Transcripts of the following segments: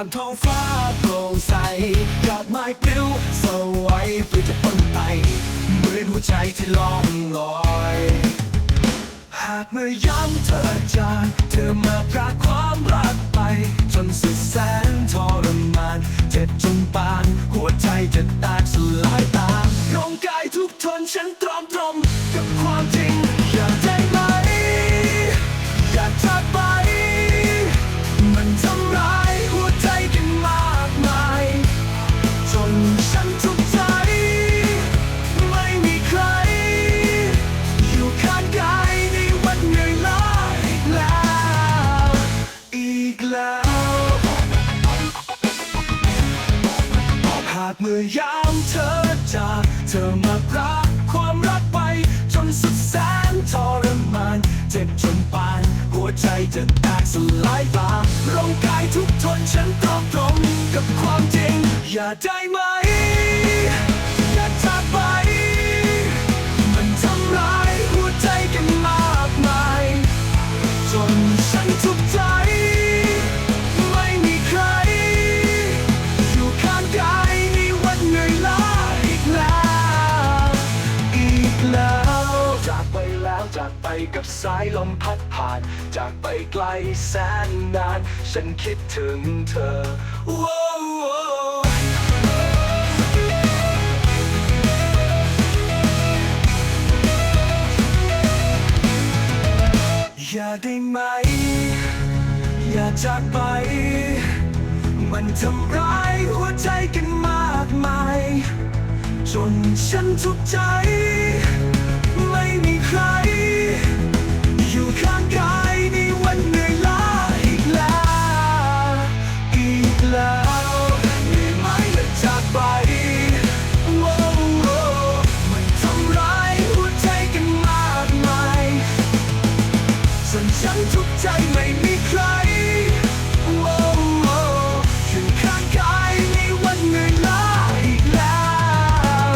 ามท้องฟ้าโปร่งใสยอดไม้ปลิวสวยปลิวจากต้นไทรเหมือนหัวใจที่ล่องลอย หากเมื่อย้ำเธอจากเธอมาพรากความรักไป จนสุดแสนทรมาน เจ็บจนปาน หัวใจจะแตกสลายตามร่างกายทุกทนฉันตรอมตรมกับความ มื่อยามเธอจากเธอมาพรากความรักไป จนสุดแสนทรมาน เจ็บจนปาน หัวใจจะแตกสลายตาร่างกายทุกทนฉันตอบตรงกับความจริง อย่าได้ไหม จากไปกับสายลมพัดผ่าน จากไปไกลแสนนาน ฉันคิดถึงเธอ อย่าได้ไหม อย่าจากไป มันทำร้ายหัวใจกันมากมาย จนฉันทุกข์ใจ ไม่มีใครโว้โว้อยู่ข้างกายในวันเหนื่อยล้าอีกแล้ว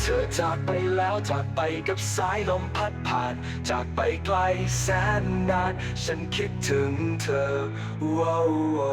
เธอจากไปแล้วจากไปกับสายลมพัดผ่าน จากไปไกลแสนนาน ฉันคิดถึงเธอโว้โว้